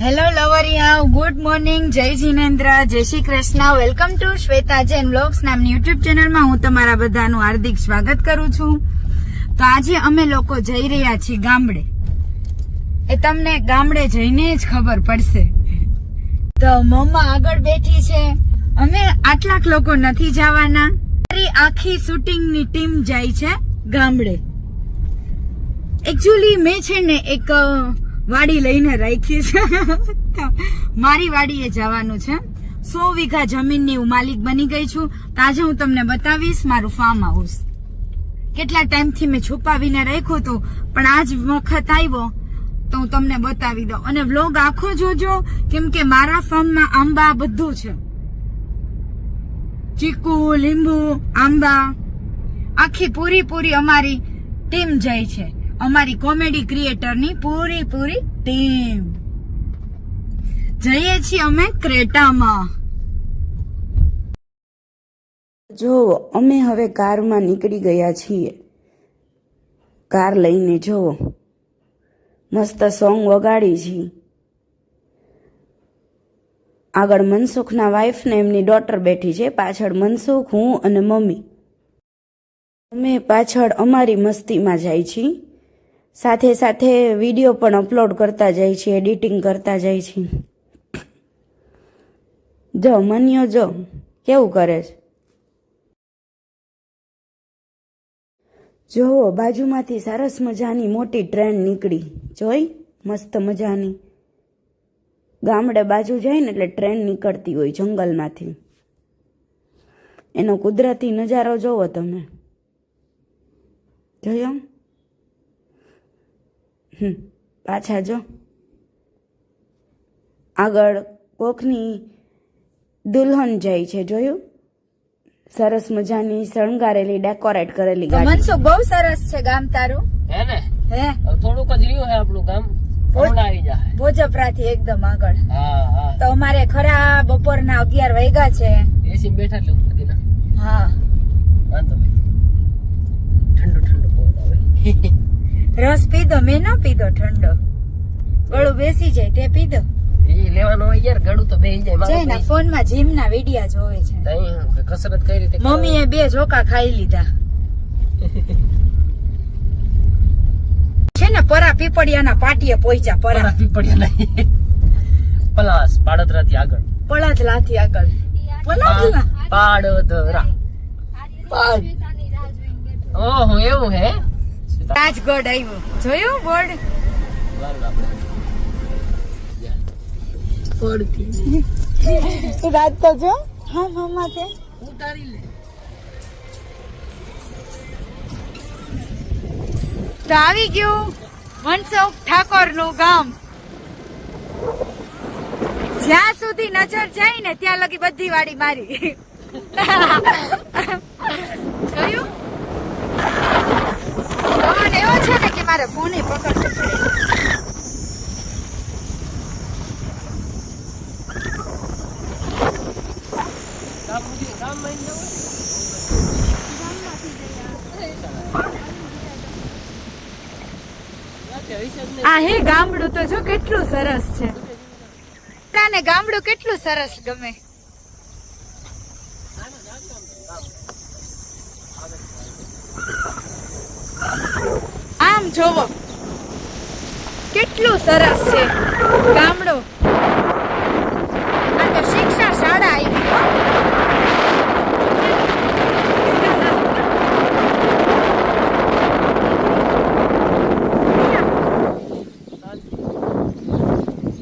Hello લવરિયા good morning જય જીનેન્દ્ર જય Shri Krishna welcome to Shweta Jain blogs નામની YouTube ચેનલમાં હું તમારા બધાનું હાર્દિક સ્વાગત કરું છું. તો આજે અમે લોકો જઈ રહ્યા છીએ ગામડે. એ તમને ગામડે જઈને જ ખબર પડશે. તો મમ્મા આગળ બેઠી છે. અમે આટલાક લોકો નથી જવાના. મારી આખી શૂટિંગની ટીમ જાય છે ગામડે. એકચ્યુઅલી મેં છે ને એક વાડી લઈને રાખી છે. મારી વાડીએ જવાનું છે. સો વીઘા જમીનની હું માલિક બની ગઈ છું. તો આજે હું તમને બતાવીશ મારું ફાર્મ હાઉસ કેટલા ટાઈમથી મેં છુપાવીને રાખ્યું હતું, પણ આજ વખત આવ્યો તો હું તમને બતાવી દઉં. અને વ્લોગ આખો જોજો, કેમ કે મારા ફાર્મમાં આંબા બધું છે. ચીકુ, લીંબુ, આંબા, આખી પૂરી પૂરી અમારી ટીમ જાય છે. અમારી કોમેડી ક્રિએટરની પૂરી પૂરી ટીમ જઈએ છીએ અમે ક્રેટામાં. જો, અમે હવે કારમાં નીકળી ગયા છીએ. કાર લઈને જોવો મસ્ત સોંગ વગાડી છીએ આગળ મનસુખના વાઈફને એમની ડોટર બેઠી છે. પાછળ મનસુખ, હું અને મમ્મી. અમે પાછળ અમારી મસ્તીમાં જાય છીએ સાથે સાથે વીડિયો પણ અપલોડ કરતા જાય છીએ એડિટિંગ કરતા જાય છે. જો, મન્યો જો, કેવું કરે છે? જોવો બાજુમાંથી સરસ મજાની મોટી ટ્રેન નીકળી. જોઈ, મસ્ત મજાની. ગામડે બાજુ જાય ને એટલે ટ્રેન નીકળતી હોય જંગલમાંથી. એનો કુદરતી નજારો જોવો તમે. જોયો? હમ પાછા જો. આગળ કોકની દુલ્હન જાય છે જોયું? સરસ મજાની શણગારેલી ડેકોરેટ કરેલી ગાડી. મનસુખ બહુ સરસ છે ગામ તારું. હે ને? હે? થોડુંક જ રહ્યું હે આપણું ગામ. હમણાં આવી જાય ભોજપરાથી એકદમ આગળ. હા હા. તો અમારે ખરા બપોરના અગિયાર વાગ્યા છે. એસી બેઠા એટલે ઉપરથી ના. હા. વાંધો ઠંડુ ઠંડુ પવન આવે. રસ પીધો મેં ન પીધો ઠંડો. ગળું બેસી જાય તે પીધો. લેવાનો હોય યાર ગળું તો બેસી જાય મારે જય ફોનમાં જીમ ના વિડિયા જોવે છે. કસરત કઈ રીતે મમ્મી એ બે ઝોકા ખાઈ લીધા. છે ને પરા પીપળિયાના પાટીએ પહોંચ્યા પરા. પરા પીપળિયા નહીં પલાસ પાડોદરાથી આગળ. પળાદલાથી આગળ. પળાદલા પાડોદરા. પાડ. ઓહો એવું હે? રાજગઢ આવ્યું. જોયું બોર્ડ? રાત તો જો. હા મામા છે. ઉતારી લે તો આવી ગયું મનસુખ ઠાકોરનું ગામ. જ્યાં સુધી નજર જાય ને ત્યાં લગી બધી વાડી મારી. જોયું? એવો છે ને કે મારે ફોને પકડવો પડે આ હે ગામડું તો જો કેટલું સરસ છે. તને ગામડું કેટલું સરસ ગમે. આમ જોવો. કેટલું સરસ છે. ગામડું. આ તો શિક્ષા શાળા આવી.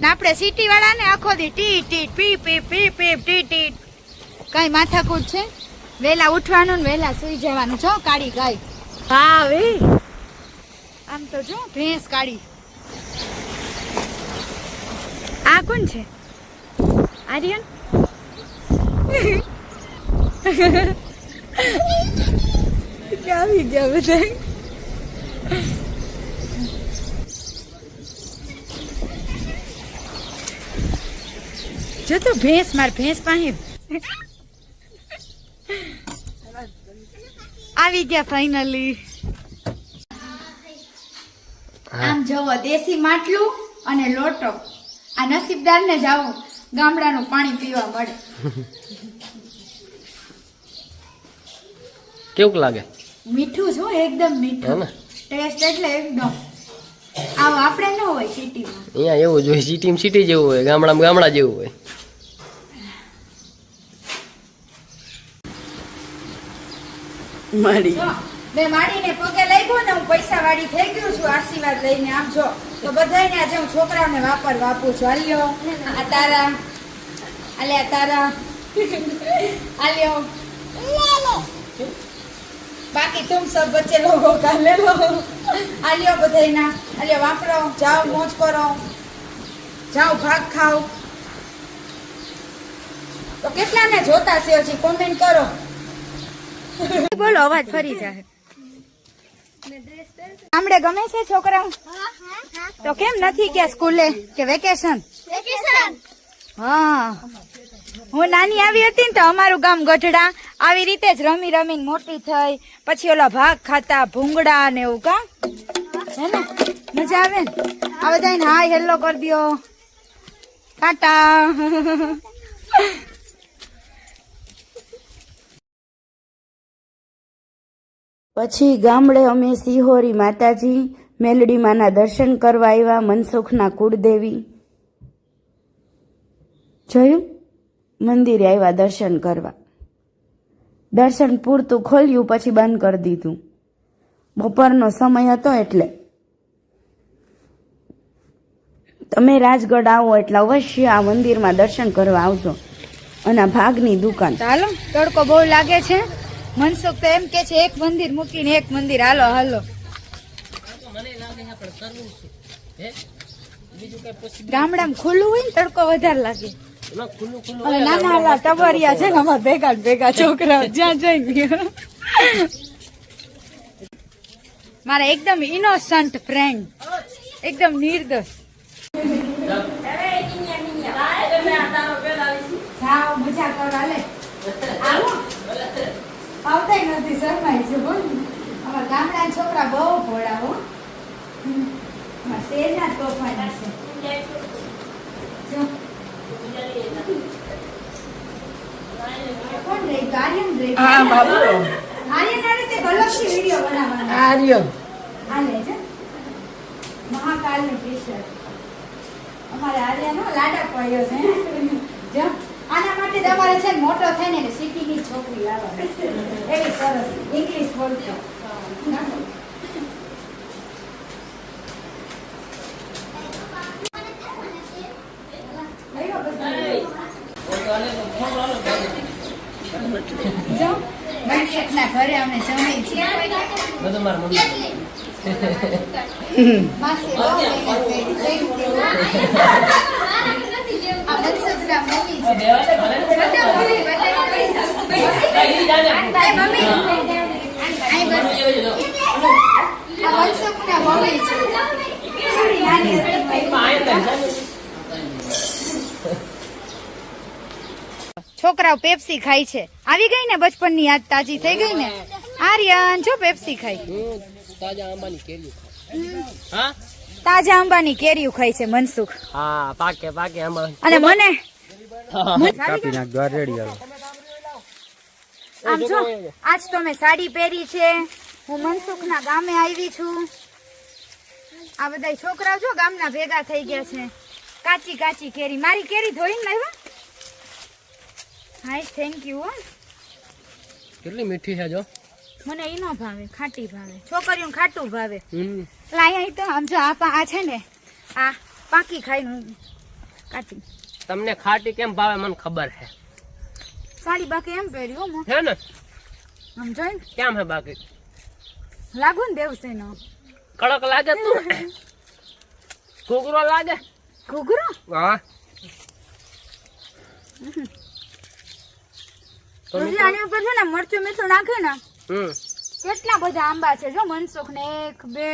આપણે સિટી વાળાને આખો દી ટી ટી પી પી પી પી ટી ટી કઈ માથાકૂટ છે? વેલા ઉઠવાનું ને વેલા સુઈ જવાનું. છો કાળી ગાય. હા વે. આમ તો જો ભેંસ કાઢી. આ કોણ છે? આર્યન? આવી ગયા બધા? જો તો ભેંસ માર ભેંસ પાસે. આવી ગયા ફાઇનલી આમ જોવો દેશી માટલું અને લોટો. આ નસીબદારને જ આવું ગામડાનું પાણી પીવા મળે. કેવું લાગે? મીઠું છો એકદમ મીઠું. ટેસ્ટ એટલે એકદમ. આવો આપણે ન હોય સિટીમાં. અહીંયા એવું જ હોય સિટીમાં સિટી જેવું હોય ગામડામાં ગામડા જેવું હોય. મારી મેં માડીને પગે લાગ્યો ને હું પૈસા વાળી થઈ ગયું છું, આશીર્વાદ લઈને. આમ જો, તો બધાને આજે હું છોકરાઓને વાપર વાપું છું. હાલ્યો. આ તારા, આલ્યા તારા. હાલ્યો. બાકી તું સબ બચ્ચે લોકો કા લે લો આલ્યો બધાના આલ્યો વાપરો. જાઓ, મોજ કરો. જાઓ, ભાગ ખાઓ. તો કેટલાને જોતા છે હજી? કોમેન્ટ કરો. બોલો, અવાજ ફરી જાય. ગામડે ગમે છે છોકરાઓ તો કેમ નથી કે સ્કૂલે? કે વેકેશન? હા. હું નાની આવી હતી ને તો અમારું ગામ ગઢડા. આવી રીતે જ રમી રમીને મોટી થઈ. પછી ઓલા ભાગ ખાતા ભૂંગળા ને એવું કા? હે ને? મજા આવે ને? આ બધાને હાય હેલો કરી દ્યો. ટાટા. પછી ગામડે અમે સિહોરી માતાજી મેલડીમાના દર્શન કરવા આવ્યા મનસુખના કુળદેવી. જોયું? મંદિરે આવ્યા દર્શન કરવા. દર્શન પૂરતું ખોલ્યું, પછી બંધ કરી દીધું. બપોરનો સમય હતો એટલે. તમે રાજગઢ આવો એટલે અવશ્ય આ મંદિરમાં દર્શન કરવા આવજો. અને ભાગની દુકાન. ચાલો, તડકો બહુ લાગે છે. મનસુખ તો એમ કે છે, એક મંદિર મૂકીને એક મંદિર. હાલો હાલો. ગામડામાં ખુલ્લું હોય ને તડકો વધારે લાગે. નાના ટબરિયા છે ને, અમારા ભેગા ભેગા છોકરા જ્યાં જઈને. મારા એકદમ ઇનોસન્ટ ફ્રેન્ડ એકદમ નિર્દોષ. મજા કરો, હાલે. આવો. આવતા નથી શરમાય છે બોલ. અમારા ગામડા છોકરા બહુ ભોળા હો. શેરના તોફાન છે? કોણ રહી ગયું? આર્યન હા બાબુ. આર્યન આ રીતે ગલતથી વીડિયો બનાવવાનો. આલે છે. મહાકાલની ટી-શર્ટ અમારે આર્યનો લાડા પડ્યો છે. જો. આના માટે તમારે છે મોટો થઈને ને એટલે સિટીની છોકરી લાવવાની એવી સરસ ઇંગ્લિશ બોલતો. ઘરે અમે જમી છીએ છોકરાઓ પેપ્સી ખાય છે. આવી ગઈ ને બચપનની યાદ તાજી થઈ ગઈ ને? આર્યન જો પેપ્સી ખાય. તાજા આંબાની કેરીઓ હા? તાજા આંબાની કેરીઓ ખાય છે મનસુખ. હા પાકે પાકે આંબા અને મને કાપી નાખ દ્વાર રેડી આવે આમ જો આજ તો મેં સાડી પહેરી છે. હું મનસુખના ગામે આવી છું. આ બધા છોકરાઓ જો ગામના ભેગા થઈ ગયા છે. કાચી કાચી કેરી. મારી કેરી ધોઈને લાવ્યા? હાય થેન્ક યુ હો. કેટલી મીઠી છે જો. મને ઈ નો ભાવે ખાટી ભાવે. છોકરીઓને ખાટું ભાવે. અહીંયા તો આમ જો આ આ છે ને આ પાકી ખાઈને હું કાઢી તમને ખાટી કેમ ભાવે મને ખબર છે. સાડી બાકી એમ પહેર્યું હો હે ને? સમજાય? કેમ હે બાકી? લાગુ ને દેવસે નો કડક લાગે તું? ઘૂઘરો લાગે? ઘૂઘરો? હા. તો આની ઉપર છે ને મરચું મીઠું નાખે ને કેટલા બધા આંબા છે જો મનસુખ ને એક બે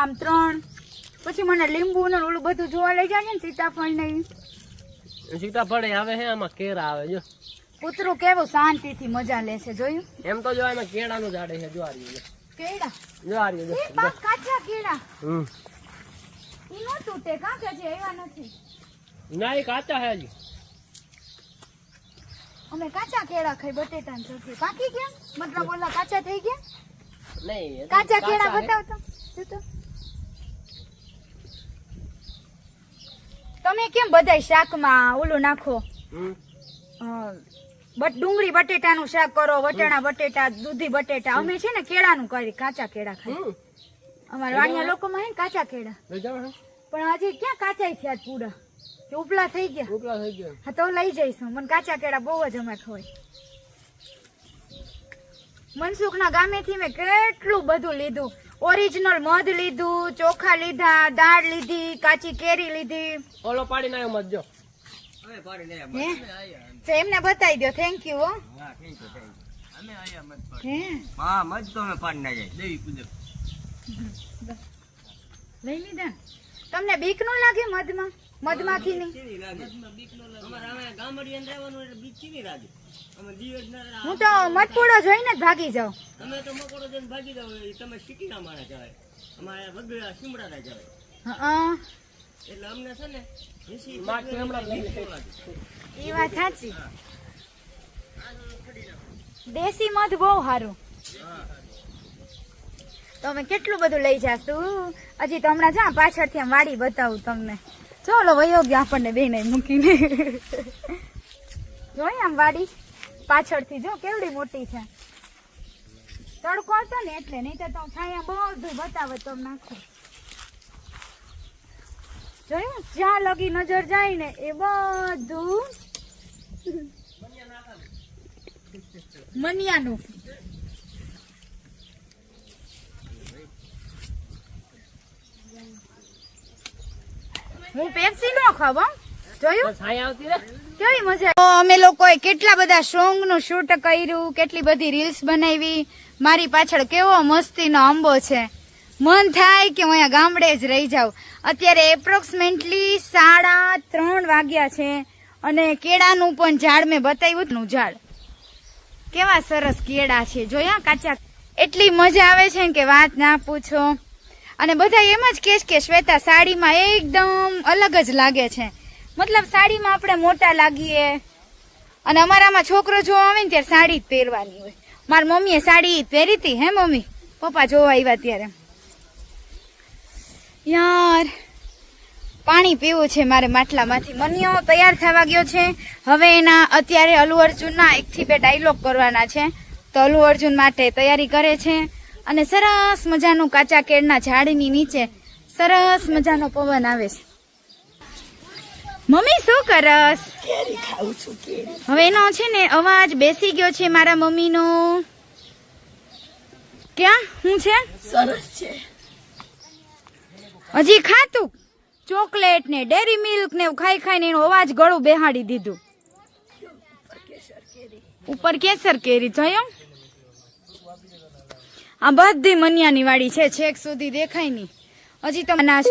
આમ ત્રણ. પછી મને લીંબુ ને ઓલું બધું જોવા લઈ જાય ને સીતાફળ ને. સીતાફળ આવે હે આમાં કેરા આવે જો. કૂતરું કેવું શાંતિથી મજા લે છે જોયું? એમ તો જો કેળા કેળાનું ઝાડે છે જો આ રહ્યું કેળા? જો આ રહ્યું એ પાક કાચા કેળા. હમ. ઈ નો તૂટે કા કે જે આવ્યા નથી? ના એ કાચા હે હજી. અમે કાચા કેળા ખાઈ બટેટા ને ચોખી પાકી ગયા? મતલબ ઓલા કાચા થઈ ગયા? નહીં કાચા કેળા. બતાવ તો જો તો. તમે કેમ બધાય શાકમાં ઓલું નાખો? હમ. બટ ડુંગળી બટેટાનું શાક કરો વટાણા બટેટા દૂધી બટેટા. અમે છે ને કેળાનું કરી કાચા કેળા ખાઈ. અમારા વાણિયા લોકોમાં હે કાચા કેળા? પણ આજે ક્યાં કાચા થયા પૂરા? ઉપલા થઈ ગયા? ઉપલા થઈ ગયા. હા તો લઈ જઈશું. મને કાચા કેળા બહુ જ અમે ખવાય. મનસુખના ગામેથી મેં કેટલું બધું લીધું. ઓરિજિનલ મધ લીધું ચોખા લીધા દાળ લીધી કાચી કેરી લીધી. ઓલો પાડી નાખ્યો મત જો. તો એમને બતાવી દો થેન્ક યુ હો. હા મજ તો અમે પાડી ના જાય દેવી પૂજક. લઈ લીધા તમને બીક નો લાગે મધમાં? મધમાખી ની હું તો મધપૂડો જોઈને જ ભાગી જાઉં. તમે તો મકોડો જોઈને ભાગી જાવ તમે સિટીના માણસ કહેવાય. અમારે વગડા સિમડાના જવાય હા એટલે અમને છે ને એસી માર કેમડા લઈ લે. એ વાત સાચી. દેશી મધ બહુ સારું. તો અમે કેટલું બધું લઈ જાશું? હજી તો હમણાં જા પાછળથી આમ વાડી બતાવું તમને. ચાલો વયો ગયો આપણને બેને મૂકીને. જોઈ આમ વાડી પાછળથી જો કેવડી મોટી છે. તડકો હતો ને એટલે નહીં તો તો છાયા બધું બતાવે તો નાખું. જોયું જ્યાં લગી નજર જાય ને એ બધું મનિયાનું. હું પેપ્સી નો ખાવ. જોયું? કેવી મજા અમે લોકોએ કેટલા બધા સોંગનું શૂટ કર્યું કેટલી બધી રીલ્સ બનાવી. મારી પાછળ કેવો મસ્તીનો આંબો છે. મન થાય કે હું અહીંયા ગામડે જ રહી જાઉં. અત્યારે એપ્રોક્સિમેટલી સાડા ત્રણ વાગ્યા છે અને કેળાનું પણ ઝાડ મેં બતાવ્યું નું ઝાડ. કેવા સરસ કેળા છે. જોયા કાચા? એટલી મજા આવે છે કે વાત ના પૂછો. અને બધા એમ જ કહેશ કે શ્વેતા સાડીમાં એકદમ અલગ જ લાગે છે. મતલબ સાડીમાં આપણે મોટા લાગીએ. અને અમારામાં છોકરો જોવા આવે ને ત્યારે સાડી જ પહેરવાની હોય. મારી મમ્મીએ સાડી પહેરી હતી, હે મમ્મી? પપ્પા જોવા આવ્યા ત્યારે. યાર પાણી પીવું છે મારે માટલામાંથી. મનિયો તૈયાર થવા ગયો છે. હવે એના અત્યારે અલ્લુ અર્જુનના એકથી બે ડાયલોગ કરવાના છે. તો અલ્લુ અર્જુન માટે તૈયારી કરે છે અને સરસ મજાનું કાચા કેળના ઝાડની નીચે સરસ મજાનો પવન આવે છે. મમ્મી શું કરસ? હવે એનો છે ને અવાજ બેસી ગયો છે મારા મમ્મીનો. ક્યાં? હું છે? સરસ છે. હજી ખાતું? ચોકલેટ ને ડેરી મિલ્ક ને એવું ખાઈ ખાઈને એનો અવાજ ગળું બેહાડી દીધું. ઉપર કેસર કેરી જોયો આ બધી મનિયાની વાડી છે, છેક સુધી દેખાય નહીં. હજી તો નાશ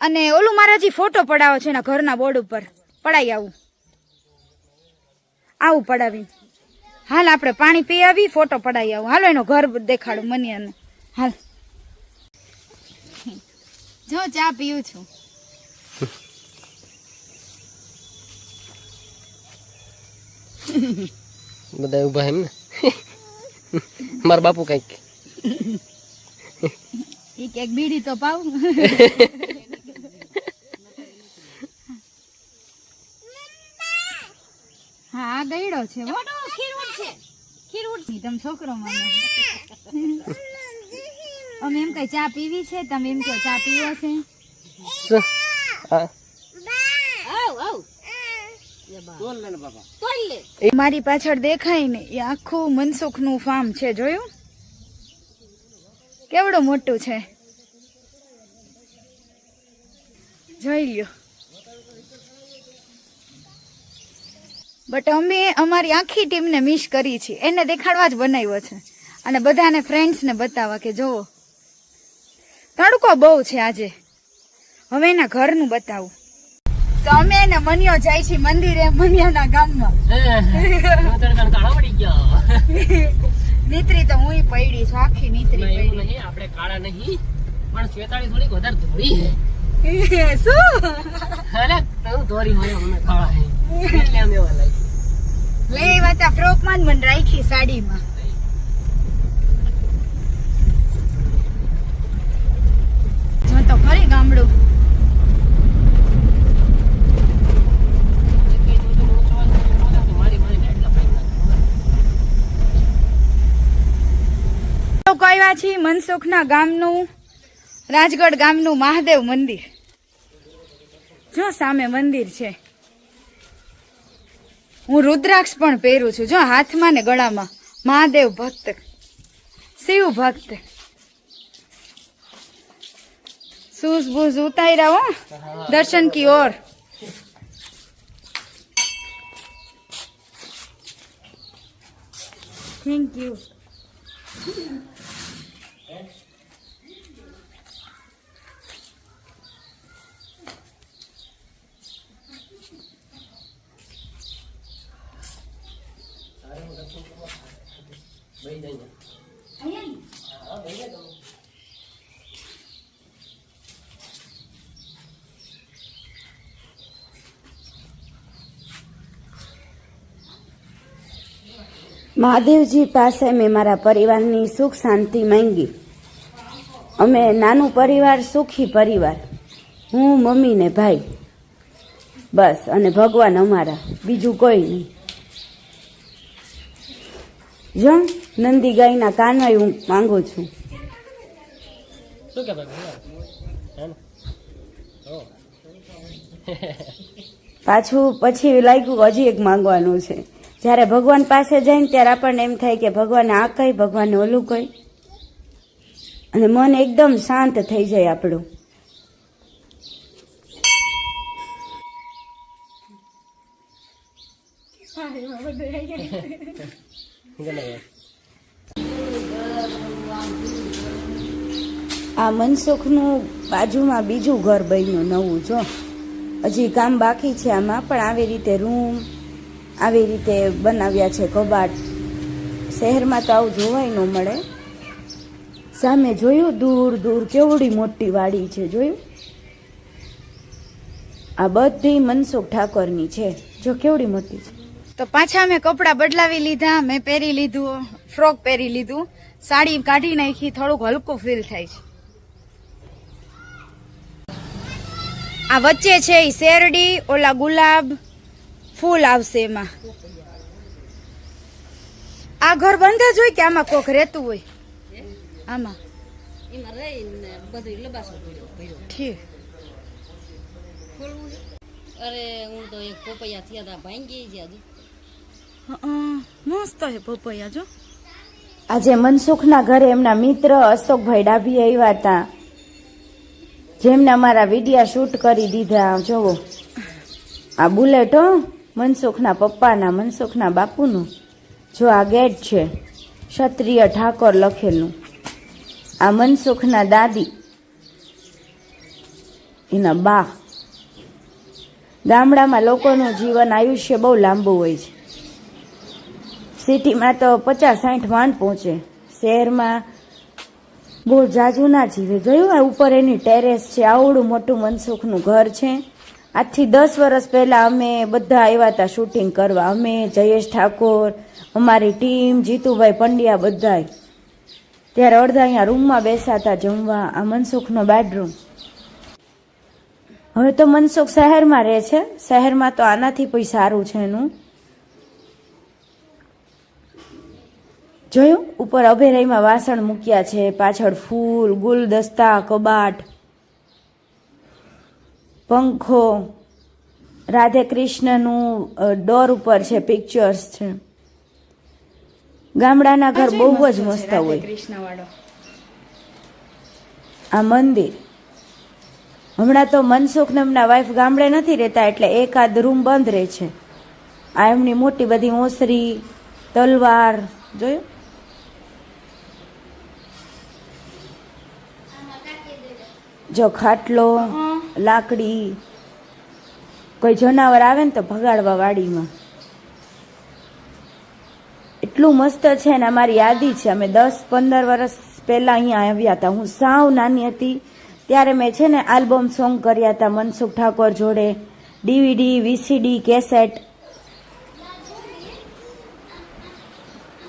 અને ઓલું મારા હજી ફોટો પડાવો છે એના ઘરના બોર્ડ ઉપર. પડાવી આવું. આવું પડાવી. હાલ આપણે પાણી પી આવી, ફોટો પડાવી આવું. હાલો એનો ઘર દેખાડું મનિયાને. હાલ. જો ચા પીવું છું. બધા ઊભા એમ ને? મારા બાપુ કંઈક. એક એક બીડી તો પાવ હા આ ગયડો છે ઉઠશે તમે છોકરો માનો. અમે એમ કઈ ચા પીવી છે? તમે એમ કહો ચા પીવો છે? મારી પાછળ દેખાય ને એ આખું મનસુખનું ફાર્મ છે જોયું? કેવડું મોટું છે? જોઈ લ્યો. બટ અમે અમારી આખી ટીમને મિસ કરી છે એને દેખાડવા જ બનાવ્યો છે. અને બધાને ફ્રેન્ડ્સને બતાવવા કે જોવો. તડકો બહુ છે આજે. હવે એના ઘરનું બતાવું. તો અમે એને મનિયો જાય છે મંદિરે મનિયાના ગામમાં. નીતરી તો હું પડી છું આખી નીતરી ના, પડી નહીં આપણે કાળા નહીં પણ શ્વેતાળી થોડીક વધારે ધોળી છે. શું? અરે તું દોરી મને મને ખાવા હે. એટલે આમ એવા લાગે લે વાત આ ફ્રોકમાં જ મને રાખી સાડીમાં. તો ખરી ગામડું. કહેવા છીએ મનસુખના ગામનું, રાજગઢ ગામનું મહાદેવ મંદિર. જો સામે મંદિર છે. હું રુદ્રાક્ષ પણ પહેરું છું. જો હાથમાં ને ગળામાં મહાદેવ ભક્ત, શિવ ભક્ત. શૂઝ બૂઝ ઉતાર્યા હો. દર્શન કી ઓર. થેન્ક યુ મહાદેવજી પાસે મેં મારા પરિવારની સુખ શાંતિ માંગી. અમે નાનું પરિવાર સુખી પરિવાર. હું મમ્મી ને ભાઈ. બસ અને ભગવાન અમારા. બીજું કોઈ નહીં. જો નંદી ગાયના કાનવાય હું માંગુ છું. પાછું પછી લાગ્યું હજી એક માંગવાનું છે. જ્યારે ભગવાન પાસે જાય ને ત્યારે આપણને એમ થાય કે ભગવાન આ કહી ભગવાન ઓલું કહી અને મન એકદમ શાંત થઈ જાય આપણું. આ મનસુખનું બાજુમાં બીજું ઘર બન્યું નવું, જો. હજી કામ બાકી છે, આમાં પણ આવી રીતે રૂમ આવી રીતે બનાવ્યા છે કબાટ. શહેરમાં તો આવું જોવાય ન મળે. સામે જોયું, દૂર દૂર કેવડી મોટી વાડી છે, જોયું? આ બધી મનસુખ ઠાકોરની છે, જો કેવડી મોટી છે. તો પાછા મેં કપડાં બદલાવી લીધા, મેં પહેરી લીધું, ફ્રોક પહેરી લીધું, સાડી કાઢી નાખી, થોડુંક હલકું ફીલ થાય છે. આ વચ્ચે છે એ શેરડી, ઓલા ગુલાબ ફૂલ આવશે એમાં. આ ઘર બંધ જ હોય કે આમાં કોક રહેતું હોય? આમાં? ઠીક. અરે હું તો એક પપૈયા થયા હતા ભાંગી ગયા હજુ. મસ્ત છે પપૈયા જો. આજે મનસુખના ઘરે એમના મિત્ર અશોકભાઈ ડાભી આવ્યા હતા જેમને અમારા વિડિયા શૂટ કરી દીધા જોવો. આ બુલેટ હો. મનસુખના પપ્પાના, મનસુખના બાપુનું. જો આ ગેટ છે, ક્ષત્રિય ઠાકોર લખેલું. આ મનસુખના દાદી, એના બા. ગામડામાં લોકોનું જીવન આયુષ્ય બહુ લાંબુ હોય છે. સિટીમાં તો પચાસ સાઠ માંડ પહોંચે. શહેરમાં બહુ જાજુ ના જીવે. જોયું ઉપર એની ટેરેસ છે, આવડું મોટું મનસુખનું ઘર છે. આજથી દસ વર્ષ પહેલા અમે બધા આવ્યા હતા શૂટિંગ કરવા. અમે, જયેશ ઠાકોર, અમારી ટીમ જીતુભાઈ પંડ્યા બધાય. ત્યારે અડધા અહીંયા રૂમમાં બેસાતા જમવા, આ મનસુખનો બેડરૂમ હવે તો મનસુખ શહેરમાં રહે છે. શહેરમાં તો આનાથી પણ સારું છે એનું. જોયું? ઉપર અભેરાઈમાં વાસણ મૂક્યા છે, પાછળ ફૂલ, ગુલદસ્તા, કબાટ. પંખો રાધે કૃષ્ણનું ડોર ઉપર છે પિક્ચર્સ છે. ગામડાના ઘર બહુ જ મસ્ત હોય. આ મંદિર. હમણાં તો મનસુખ નામના વાઈફ ગામડે નથી રહેતા એટલે એકાદ રૂમ બંધ રહે છે. આ એમની મોટી બધી ઓસરી તલવાર જોયું? જો ખાટલો લાકડી. કોઈ જનાવર આવે ને તો ભગાડવા વાડીમાં. એટલું મસ્ત છે ને અમારી યાદી છે. અમે દસ, પંદર વર્ષ પહેલા અહીંયા આવ્યા હતા. હું સાવ નાની હતી. ત્યારે મેં છે ને આલ્બમ સોંગ કર્યા હતા મનસુખ ઠાકોર જોડે. DVD, VCD, cassette.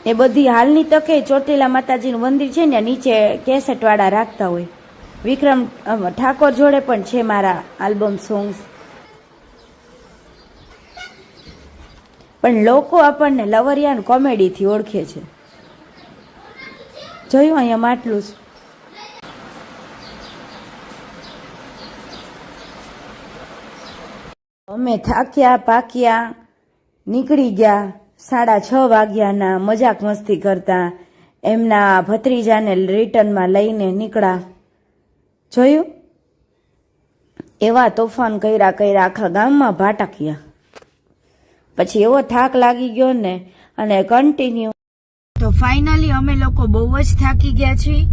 એ બધી હાલની તકે ચોટીલા માતાજીનું મંદિર છે ને નીચે કેસેટવાળા રાખતા હોય. વિક્રમ ઠાકોર જોડે પણ છે મારા આલ્બમ સોંગ્સ. પણ લોકો આપણને લવરિયાન કોમેડીથી ઓળખે છે. જોયું અહીંયા માટલું જ અમે થાક્યા, પાક્યા, નીકળી ગયા, સાડા છ વાગ્યાના મજાક મસ્તી કરતા, એમના ભત્રીજાને રિટર્નમાં લઈને નીકળ્યા. જોયું? એવા તોફાન કર્યા કર્યા આખા ગામમાં ભાટક્યા પછી એવો થાક લાગી ગયો ને અને કન્ટિન્યુ તો ફાઇનલી અમે લોકો બહુ જ થાકી ગયા છીએ.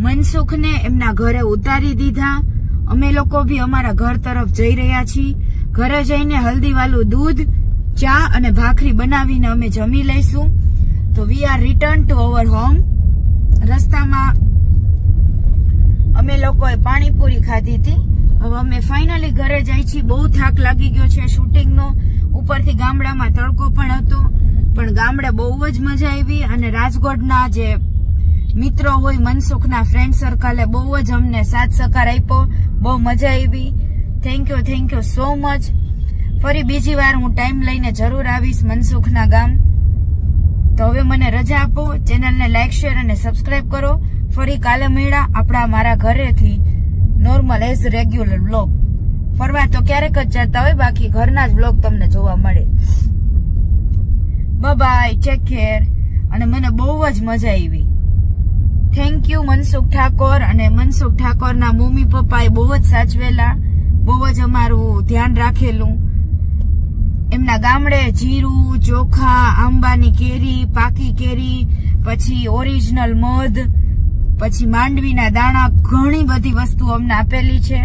મનસુખને એમના ઘરે ઉતારી દીધા. અમે લોકો બી અમારા ઘર તરફ જઈ રહ્યા છીએ. ઘરે જઈને હલ્દીવાળું દૂધ ચા અને ભાખરી બનાવીને અમે જમી લઈશું. તો we are return to our home રસ્તામાં અમે લોકોએ પાણીપુરી ખાધી હતી. હવે અમે ફાઇનલી ઘરે જઈ છીએ. બહુ થાક લાગી ગયો છે શૂટિંગનો. ઉપરથી ગામડામાં તડકો પણ હતો. પણ ગામડે બહુ જ મજા આવી અને રાજકોટના જે મિત્રો હોય, મનસુખના ફ્રેન્ડ સર્કલે બહુ જ અમને સાથ સહકાર આપ્યો. બહુ મજા આવી. Thank you thank you so much ફરી બીજી વાર હું ટાઈમ લઈને જરૂર આવીશ મનસુખના ગામ. તો હવે મને રજા આપો. ચેનલને લાઈક શેર અને સબસ્ક્રાઈબ કરો. ફરી કાલે મળ્યા આપણા મારા ઘરેથી નોર્મલ એઝ રેગ્યુલર બ્લોગ ફરવા તો ક્યારેક જ જતા હોય, બાકી ઘરના જ બ્લોગ તમને જોવા મળે. બાય ટેક કેર અને મને બહુ જ મજા આવી. Thank you Mansukh Thakor. અને મનસુખ ઠાકોરના મમ્મી પપ્પાએ બહુ જ સાચવેલા, બહુ જ અમારું ધ્યાન રાખેલું. એમના ગામડે જીરું, ચોખા, આંબાની કેરી, પાકી કેરી, પછી ઓરિજિનલ મધ પછી માંડવીના દાણા ઘણી બધી વસ્તુ અમને આપેલી છે.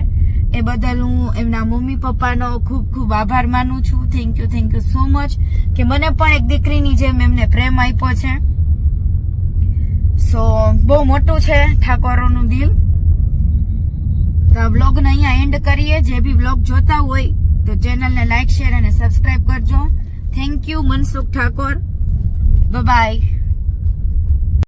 એ બદલ હું એમના મમ્મી પપ્પાનો ખૂબ ખૂબ આભાર માનું છું. Thank you thank you so much કે મને પણ એક દીકરીની જેમ એમને પ્રેમ આપ્યો છે. સો બહુ મોટું છે ઠાકોરોનું દિલ. તો આ બ્લોગને અહીંયા એન્ડ કરીએ. જે બી બ્લોગ જોતા હોય તો ચેનલને લાઇક શેર અને સબસ્ક્રાઇબ કરજો. Thank you Mansukh Thakor. Bye